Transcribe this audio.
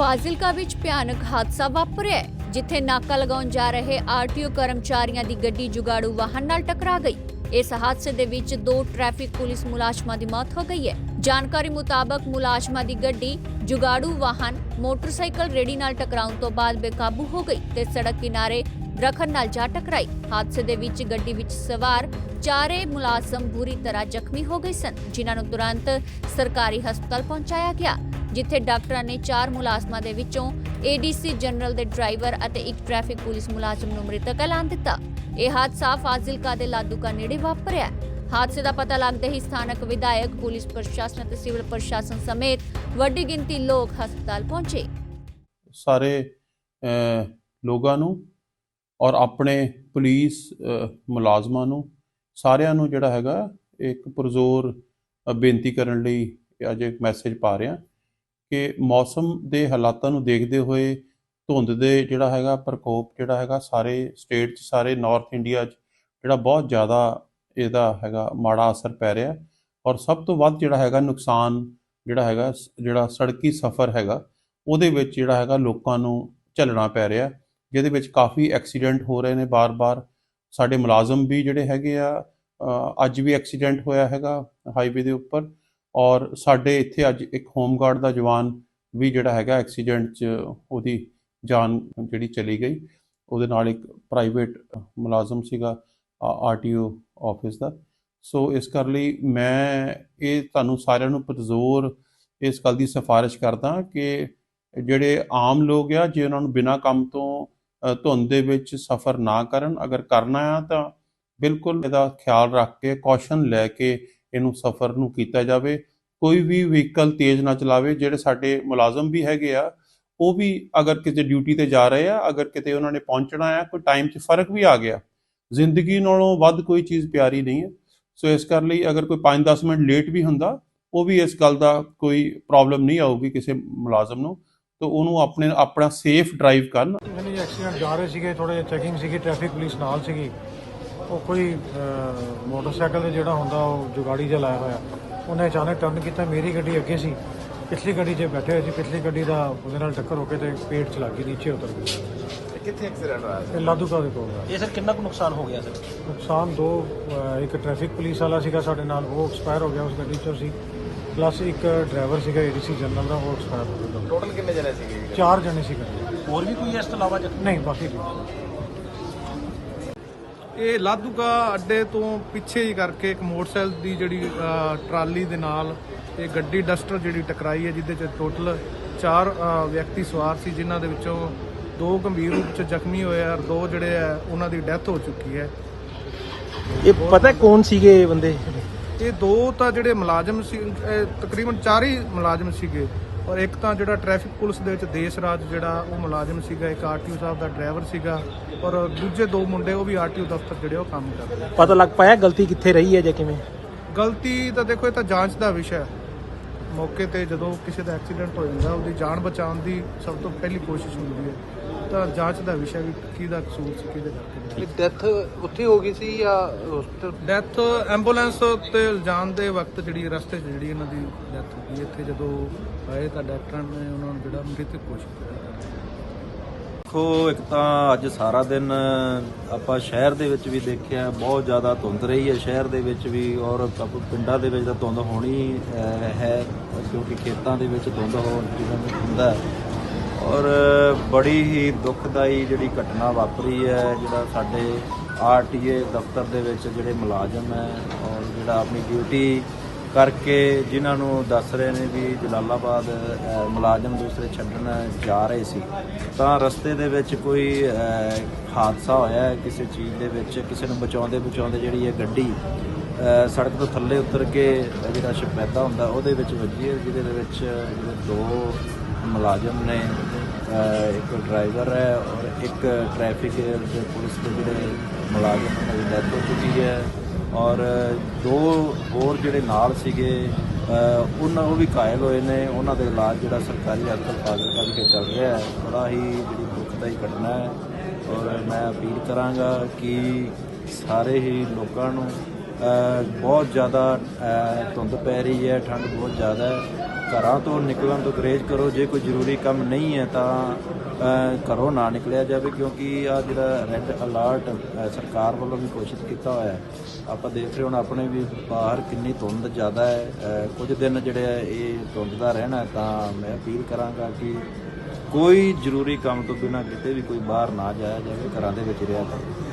ਫਾਜ਼ਿਲਕਾ ਵਿੱਚ ਭਿਆਨਕ ਹਾਦਸਾ ਵਾਪਰਿਆ ਹੈ, ਜਿੱਥੇ ਨਾਕਾ ਲਗਾਉਣ ਜਾ ਰਹੇ ਆਰਟੀਓ ਕਰਮਚਾਰੀਆਂ ਦੀ ਗੱਡੀ ਜੁਗਾੜੂ ਵਾਹਨ ਨਾਲ ਟਕਰਾ ਗਈ। ਇਸ ਹਾਦਸੇ ਦੇ ਵਿੱਚ ਦੋ ਟ੍ਰੈਫਿਕ ਪੁਲਿਸ ਮੁਲਾਜ਼ਮਾਂ ਦੀ ਮੌਤ ਹੋ ਗਈ ਹੈ। ਜਾਣਕਾਰੀ ਮੁਤਾਬਕ ਮੁਲਾਜ਼ਮਾਂ ਦੀ ਗੱਡੀ ਜੁਗਾੜੂ ਵਾਹਨ ਮੋਟਰਸਾਈਕਲ ਰੇੜੀ ਨਾਲ ਟਕਰਾਉਣ ਤੋਂ ਬਾਅਦ ਬੇਕਾਬੂ ਹੋ ਗਈ ਤੇ ਸੜਕ ਕਿਨਾਰੇ ਦਰਖਤ ਨਾਲ ਜਾ ਟਕਰਾਈ। ਹਾਦਸੇ ਦੇ ਵਿੱਚ ਗੱਡੀ ਵਿੱਚ ਸਵਾਰ ਚਾਰੇ ਮੁਲਾਜ਼ਮ ਬੁਰੀ ਤਰ੍ਹਾਂ ਜ਼ਖਮੀ ਹੋ ਗਏ ਸਨ ਜਿਨ੍ਹਾਂ ਨੂੰ ਤੁਰੰਤ ਸਰਕਾਰੀ ਹਸਪਤਾਲ ਪਹੁੰਚਾਇਆ ਗਿਆ। ਜਿੱਥੇ ਡਾਕਟਰਾਂ ਨੇ ਚਾਰ ਮੁਲਾਜ਼ਮਾਂ ਦੇ ਵਿੱਚੋਂ ਏਡੀਸੀ ਜਨਰਲ ਦੇ ਡਰਾਈਵਰ ਅਤੇ ਇੱਕ ਟ੍ਰੈਫਿਕ ਪੁਲਿਸ ਮੁਲਾਜ਼ਮ ਨੂੰ ਮ੍ਰਿਤਕ ਐਲਾਨ ਦਿੱਤਾ। ਇਹ ਹਾਦਸਾ ਫਾਜ਼ਿਲਕਾ ਦੇ ਲਾਦੂਕਾ ਨੇੜੇ ਵਾਪਰਿਆ। ਹਾਦਸੇ ਦਾ ਪਤਾ ਲੱਗਦੇ ਹੀ ਸਥਾਨਕ ਵਿਧਾਇਕ, ਪੁਲਿਸ ਪ੍ਰਸ਼ਾਸਨ ਅਤੇ ਸਿਵਲ ਪ੍ਰਸ਼ਾਸਨ ਸਮੇਤ ਵੱਡੀ ਗਿਣਤੀ ਲੋਕ ਹਸਪਤਾਲ ਪਹੁੰਚੇ। ਸਾਰੇ ਲੋਕਾਂ ਨੂੰ ਔਰ ਆਪਣੇ ਪੁਲਿਸ ਮੁਲਾਜ਼ਮਾਂ ਨੂੰ, ਸਾਰਿਆਂ ਨੂੰ ਜਿਹੜਾ ਹੈਗਾ, ਇੱਕ ਪੁਰਜ਼ੋਰ ਬੇਨਤੀ ਕਰਨ ਲਈ ਅੱਜ ਇੱਕ ਮੈਸੇਜ ਪਾ ਰਿਹਾ। ਕਿ ਮੌਸਮ ਦੇ ਹਾਲਾਤਾਂ ਨੂੰ ਦੇਖਦੇ ਹੋਏ ਧੁੰਦ ਦੇ ਜਿਹੜਾ ਹੈਗਾ ਪ੍ਰਕੋਪ ਜਿਹੜਾ ਹੈਗਾ ਸਾਰੇ ਸਟੇਟ 'ਚ, ਸਾਰੇ ਨਾਰਥ ਇੰਡੀਆ 'ਚ ਜਿਹੜਾ ਬਹੁਤ ਜ਼ਿਆਦਾ ਇਹਦਾ ਹੈਗਾ ਮਾੜਾ ਅਸਰ ਪੈ ਰਿਹਾ। ਔਰ ਸਭ ਤੋਂ ਵੱਧ ਜਿਹੜਾ ਹੈਗਾ ਨੁਕਸਾਨ ਜਿਹੜਾ ਹੈਗਾ ਸ- ਜਿਹੜਾ ਸੜਕੀ ਸਫ਼ਰ ਹੈਗਾ, ਉਹਦੇ ਵਿੱਚ ਜਿਹੜਾ ਹੈਗਾ ਲੋਕਾਂ ਨੂੰ ਝੱਲਣਾ ਪੈ ਰਿਹਾ। ਜਿਹਦੇ ਵਿੱਚ ਕਾਫੀ ਐਕਸੀਡੈਂਟ ਹੋ ਰਹੇ ਨੇ ਬਾਰ-ਬਾਰ। ਸਾਡੇ ਮੁਲਾਜ਼ਮ ਵੀ ਜਿਹੜੇ ਹੈਗੇ ਆ ਅੱਜ ਵੀ ਐਕਸੀਡੈਂਟ ਹੋਇਆ ਹੈਗਾ ਹਾਈਵੇ ਦੇ ਉੱਪਰ। ਔਰ ਸਾਡੇ ਇੱਥੇ ਅੱਜ ਇੱਕ ਹੋਮਗਾਰਡ ਦਾ ਜਵਾਨ ਵੀ ਜਿਹੜਾ ਹੈਗਾ, ਐਕਸੀਡੈਂਟ 'ਚ ਉਹਦੀ ਜਾਨ ਜਿਹੜੀ ਚਲੀ ਗਈ। ਉਹਦੇ ਨਾਲ ਇੱਕ ਪ੍ਰਾਈਵੇਟ ਮੁਲਾਜ਼ਮ ਸੀਗਾ ਆਰਟੀਓ ਆਫਿਸ ਦਾ। ਸੋ ਇਸ ਕਰ ਲਈ ਮੈਂ ਇਹ ਤੁਹਾਨੂੰ ਸਾਰਿਆਂ ਨੂੰ ਪਰਜ਼ੋਰ ਇਸ ਗੱਲ ਦੀ ਸਿਫਾਰਿਸ਼ ਕਰਦਾ ਕਿ ਜਿਹੜੇ ਆਮ ਲੋਕ ਆ, ਜੇ ਉਹਨਾਂ ਨੂੰ ਬਿਨਾਂ ਕੰਮ ਤੋਂ ਧੁੰਦ ਦੇ ਵਿੱਚ ਸਫ਼ਰ ਨਾ ਕਰਨ, ਅਗਰ ਕਰਨਾ ਆ ਤਾਂ ਬਿਲਕੁਲ ਇਹਦਾ ਖਿਆਲ ਰੱਖ ਕੇ ਕੌਸ਼ਨ ਲੈ ਕੇ ਇਹਨੂੰ ਸਫ਼ਰ ਨੂੰ ਕੀਤਾ ਜਾਵੇ, ਕੋਈ ਵੀ ਵਹੀਕਲ ਤੇਜ਼ ਨਾ ਚਲਾਵੇ, ਜਿਹੜੇ ਸਾਡੇ ਮੁਲਾਜ਼ਮ ਵੀ ਹੈਗੇ ਆ, ਉਹ ਵੀ ਅਗਰ ਕਿਤੇ ਡਿਊਟੀ ਤੇ ਜਾ ਰਹੇ ਆ, ਅਗਰ ਕਿਤੇ ਉਹਨਾਂ ਨੇ ਪਹੁੰਚਣਾ ਆ, ਕੋਈ ਟਾਈਮ 'ਚ ਫ਼ਰਕ ਵੀ ਆ ਗਿਆ, ਜ਼ਿੰਦਗੀ ਨਾਲੋਂ ਵੱਧ ਕੋਈ ਚੀਜ਼ ਪਿਆਰੀ ਨਹੀਂ ਹੈ। ਸੋ ਇਸ ਕਰ ਲਈ ਅਗਰ ਕੋਈ 5-10 ਮਿੰਟ ਲੇਟ ਵੀ ਹੁੰਦਾ, ਉਹ ਵੀ ਇਸ ਗੱਲ ਦਾ ਕੋਈ ਪ੍ਰੋਬਲਮ ਨਹੀਂ ਆਊਗੀ ਕਿਸੇ ਮੁਲਾਜ਼ਮ ਨੂੰ, ਤਾਂ ਉਹਨੂੰ ਆਪਣੇ, ਆਪਣਾ ਸੇਫ ਡਰਾਈਵ ਕਰਨ। ਐਕਸੀਡੈਂਟ ਜਾ ਰਹੇ ਸੀਗੇ ਥੋੜੇ ਚੈਕਿੰਗ ਸੀਗੀ ਟ੍ਰੈਫਿਕ ਪੁਲਿਸ ਨਾਲ ਸੀਗੀ। ਉਹ ਕੋਈ ਮੋਟਰਸਾਈਕਲ ਤੇ ਜਿਹੜਾ ਹੁੰਦਾ ਉਹ ਜੁਗਾੜੀ ਜਿਹਾ ਲਾਇਆ ਹੋਇਆ। ਉਹਨੇ ਅਚਾਨਕ ਟਰਨ ਕੀਤਾ ਮੇਰੀ ਗੱਡੀ ਅੱਗੇ ਸੀ। ਪਿਛਲੀ ਗੱਡੀ 'ਚ ਬੈਠੇ ਹੋਏ ਸੀ ਪਿਛਲੀ ਗੱਡੀ ਦਾ ਉਹਦੇ ਨਾਲ ਟੱਕਰ ਹੋ ਕੇ ਤੇ ਪੇਟ 'ਚ ਲੱਗ ਗਈ ਨੀਚੇ ਉਤਰ ਗਈ। ਕਿੱਥੇ ਐਕਸੀਡੈਂਟ ਹੋਇਆ ਇਹ ਲਾਦੂਕਾ ਦੇ ਕੋਲ ਇਹ ਸਰ ਕਿੰਨਾ ਕੁ ਨੁਕਸਾਨ ਹੋ ਗਿਆ ਸਰ? ਨੁਕਸਾਨ ਦੋ ਇੱਕ ਟ੍ਰੈਫਿਕ ਪੁਲਿਸ ਵਾਲਾ ਸੀਗਾ ਸਾਡੇ ਨਾਲ ਉਹ ਐਕਸਪਾਇਰ ਹੋ ਗਿਆ ਉਸ ਗੱਡੀ 'ਚੋਂ ਸੀ। ਪਲੱਸ ਇੱਕ ਡਰਾਈਵਰ ਸੀਗਾ ਏਡੀਸੀ ਜਨਰਲ ਦਾ ਉਹ ਐਕਸਪਾਇਰ ਹੋ ਗਿਆ। ਟੋਟਲ ਕਿੰਨੇ ਜਣੇ ਸੀਗੇ? ਚਾਰ ਜਣੇ ਸੀ ਗੱਡੀ। 'ਚ। ਹੋਰ ਵੀ ਕੋਈ ਇਸ ਤੋਂ ਇਲਾਵਾ ਨਹੀਂ ਬਾਕੀ ਠੀਕ। ਇਹ ਲਾਧੂਗਾ ਅੱਡੇ ਤੋਂ ਪਿੱਛੇ ਹੀ ਕਰਕੇ ਇੱਕ ਮੋਟਰਸਾਈਕਲ ਦੀ ਜਿਹੜੀ ਟਰਾਲੀ ਦੇ ਨਾਲ ਇਹ ਗੱਡੀ ਡਸਟਰ ਜਿਹੜੀ ਟਕਰਾਈ ਹੈ ਜਿਹਦੇ ਚ ਟੋਟਲ ਚਾਰ ਵਿਅਕਤੀ ਸਵਾਰ ਸੀ ਜਿਨ੍ਹਾਂ ਦੇ ਵਿੱਚੋਂ ਦੋ ਗੰਭੀਰ ਰੂਪ ਚ ਜ਼ਖਮੀ ਹੋਏ ਆ ਔਰ ਦੋ ਜਿਹੜੇ ਆ ਉਹਨਾਂ ਦੀ ਡੈਥ ਹੋ ਚੁੱਕੀ ਹੈ। ਇਹ ਪਤਾ ਕੌਣ ਸੀਗੇ ਇਹ ਬੰਦੇ? ਇਹ ਦੋ ਤਾਂ ਜਿਹੜੇ ਮੁਲਾਜ਼ਮ ਸੀ ਤਕਰੀਬਨ ਚਾਰ ਹੀ ਮੁਲਾਜ਼ਮ ਸੀਗੇ। ਔਰ ਇੱਕ ਤਾਂ ਜਿਹੜਾ ਟ੍ਰੈਫਿਕ ਪੁਲਿਸ ਦੇ ਵਿੱਚ ਦੇਸ਼ ਰਾਜ ਜਿਹੜਾ ਉਹ ਮੁਲਾਜ਼ਮ ਸੀਗਾ ਇੱਕ ਆਰਟੀਓ ਸਾਹਿਬ ਦਾ ਡਰਾਈਵਰ ਸੀਗਾ ਔਰ ਦੂਜੇ ਦੋ ਮੁੰਡੇ ਉਹ ਵੀ ਆਰਟੀਓ ਦਫ਼ਤਰ ਜਿਹੜੇ ਉਹ ਕੰਮ ਕਰਦੇ। ਪਤਾ ਲੱਗ ਪਾਇਆ ਗਲਤੀ ਕਿੱਥੇ ਰਹੀ ਹੈ ਜਾਂ ਕਿਵੇਂ? ਗਲਤੀ ਤਾਂ ਦੇਖੋ ਇਹ ਤਾਂ ਜਾਂਚ ਦਾ ਵਿਸ਼ਾ ਹੈ। ਮੌਕੇ ਤੇ ਜਦੋਂ ਕਿਸੇ ਦਾ ਐਕਸੀਡੈਂਟ ਹੋ ਜਾਂਦਾ ਉਹਦੀ ਜਾਨ ਬਚਾਉਣ ਦੀ ਸਭ ਤੋਂ ਪਹਿਲੀ ਕੋਸ਼ਿਸ਼ ਹੁੰਦੀ ਹੈ। ਤਾਂ ਜਾਂਚ ਦਾ ਵਿਸ਼ਾ ਵੀ ਕਿਹਦਾ ਕਸੂਰ ਸੀ ਕਿਹਦੇ ਕਰਕੇ ਡੈਥ ਉੱਥੇ ਹੋ ਗਈ ਸੀ ਜਾਂ hospital? ਡੈਥ ਐਂਬੂਲੈਂਸ ਤੇ ਜਾਣ ਦੇ ਵਕਤ ਜਿਹੜੀ ਰਸਤੇ 'ਚ ਜਿਹੜੀ ਇਹਨਾਂ ਦੀ ਡੈਥ ਹੋ ਗਈ ਇੱਥੇ ਜਦੋਂ ਆਏ ਤਾਂ ਡਾਕਟਰਾਂ ਨੇ ਉਹਨਾਂ ਨੂੰ ਜਿਹੜਾ ਮ੍ਰਿਤਕ ਘੋਸ਼ਿਤ ਕੀਤਾ। ਦੇਖੋ, ਇੱਕ ਤਾਂ ਅੱਜ ਸਾਰਾ ਦਿਨ ਆਪਾਂ ਸ਼ਹਿਰ ਦੇ ਵਿੱਚ ਵੀ ਦੇਖਿਆ, ਬਹੁਤ ਜ਼ਿਆਦਾ ਧੁੰਦ ਰਹੀ ਹੈ ਸ਼ਹਿਰ ਦੇ ਵਿੱਚ ਵੀ ਔਰ ਪਿੰਡਾਂ ਦੇ ਵਿੱਚ ਤਾਂ ਧੁੰਦ ਹੋਣੀ ਹੈ, ਕਿਉਂਕਿ ਖੇਤਾਂ ਦੇ ਵਿੱਚ ਧੁੰਦ ਹੋ ਜਿਵੇਂ ਹੁੰਦਾ ਔਰ ਬੜੀ ਹੀ ਦੁਖਦਾਈ ਜਿਹੜੀ ਘਟਨਾ ਵਾਪਰੀ ਹੈ, ਜਿਹੜਾ ਸਾਡੇ ਆਰਟੀਏ ਦਫ਼ਤਰ ਦੇ ਵਿੱਚ ਜਿਹੜੇ ਮੁਲਾਜ਼ਮ ਹੈ ਔਰ ਜਿਹੜਾ ਆਪਣੀ ਡਿਊਟੀ ਕਰਕੇ ਜਿਨ੍ਹਾਂ ਨੂੰ ਦੱਸ ਰਹੇ ਨੇ ਵੀ ਜਲਾਲਾਬਾਦ ਮੁਲਾਜ਼ਮ ਦੂਸਰੇ ਛੱਡਣ ਜਾ ਰਹੇ ਸੀ, ਤਾਂ ਰਸਤੇ ਦੇ ਵਿੱਚ ਕੋਈ ਹਾਦਸਾ ਹੋਇਆ ਹੈ ਕਿਸੇ ਚੀਜ਼ ਦੇ ਵਿੱਚ? ਕਿਸੇ ਨੂੰ ਬਚਾਉਂਦੇ ਬਚਾਉਂਦੇ ਜਿਹੜੀ ਇਹ ਗੱਡੀ ਸੜਕ ਤੋਂ ਥੱਲੇ ਉਤਰ ਕੇ ਜਿਹੜਾ ਸ਼ਪੈਦਾ ਹੁੰਦਾ, ਉਹਦੇ ਵਿੱਚ ਵੱਜੀ ਹੈ, ਜਿਹਦੇ ਦੇ ਵਿੱਚ ਜਿਹੜੇ ਦੋ ਮੁਲਾਜ਼ਮ ਨੇ ਇੱਕ ਡਰਾਈਵਰ ਹੈ ਔਰ ਇੱਕ ਟ੍ਰੈਫਿਕ ਦੇ ਪੁਲਿਸ ਦੇ ਜਿਹੜੇ ਮੁਲਾਜ਼ਮ ਉਹਨਾਂ ਦੀ ਡੈਥ ਹੋ ਚੁੱਕੀ ਹੈ। ਔਰ ਦੋ ਹੋਰ ਜਿਹੜੇ ਨਾਲ ਸੀਗੇ ਉਹਨਾਂ ਉਹ ਵੀ ਘਾਇਲ ਹੋਏ ਨੇ। ਉਹਨਾਂ ਦੇ ਇਲਾਜ ਜਿਹੜਾ ਸਰਕਾਰੀ ਹਸਪਤਾਲ ਫਾਜ਼ਿਲਕਾ ਵਿਖੇ ਚੱਲ ਰਿਹਾ ਹੈ। ਬੜਾ ਹੀ ਜਿਹੜੀ ਦੁਖਦਾਈ ਘਟਨਾ ਹੈ। ਔਰ ਮੈਂ ਅਪੀਲ ਕਰਾਂਗਾ ਕਿ ਸਾਰੇ ਹੀ ਲੋਕਾਂ ਨੂੰ ਬਹੁਤ ਜ਼ਿਆਦਾ ਧੁੰਦ ਪੈ ਰਹੀ ਹੈ, ਠੰਡ ਬਹੁਤ ਜ਼ਿਆਦਾ ਹੈ। ਘਰਾਂ ਤੋਂ ਨਿਕਲਣ ਤੋਂ ਗਰੇਜ ਕਰੋ, ਜੇ ਕੋਈ ਜ਼ਰੂਰੀ ਕੰਮ ਨਹੀਂ ਹੈ ਤਾਂ ਘਰੋਂ ਨਾ ਨਿਕਲਿਆ ਜਾਵੇ, ਕਿਉਂਕਿ ਆ ਜਿਹੜਾ ਰੈੱਡ ਅਲਰਟ ਸਰਕਾਰ ਵੱਲੋਂ ਵੀ ਘੋਸ਼ਿਤ ਕੀਤਾ ਹੋਇਆ ਹੈ। ਆਪਾਂ ਦੇਖ ਰਹੇ ਹੁਣ ਆਪਣੇ ਵੀ ਬਾਹਰ ਕਿੰਨੀ ਧੁੰਦ ਜ਼ਿਆਦਾ ਹੈ। ਕੁਝ ਦਿਨ ਜਿਹੜੇ ਆ, ਇਹ ਧੁੰਦ ਦਾ ਰਹਿਣਾ ਤਾਂ ਮੈਂ ਅਪੀਲ ਕਰਾਂਗਾ ਕਿ ਕੋਈ ਜ਼ਰੂਰੀ ਕੰਮ ਤੋਂ ਬਿਨਾਂ ਕਿਤੇ ਵੀ ਕੋਈ ਬਾਹਰ ਨਾ ਜਾਇਆ ਜਾਵੇ, ਘਰਾਂ ਦੇ ਵਿੱਚ ਰਿਹਾ ਜਾਵੇ।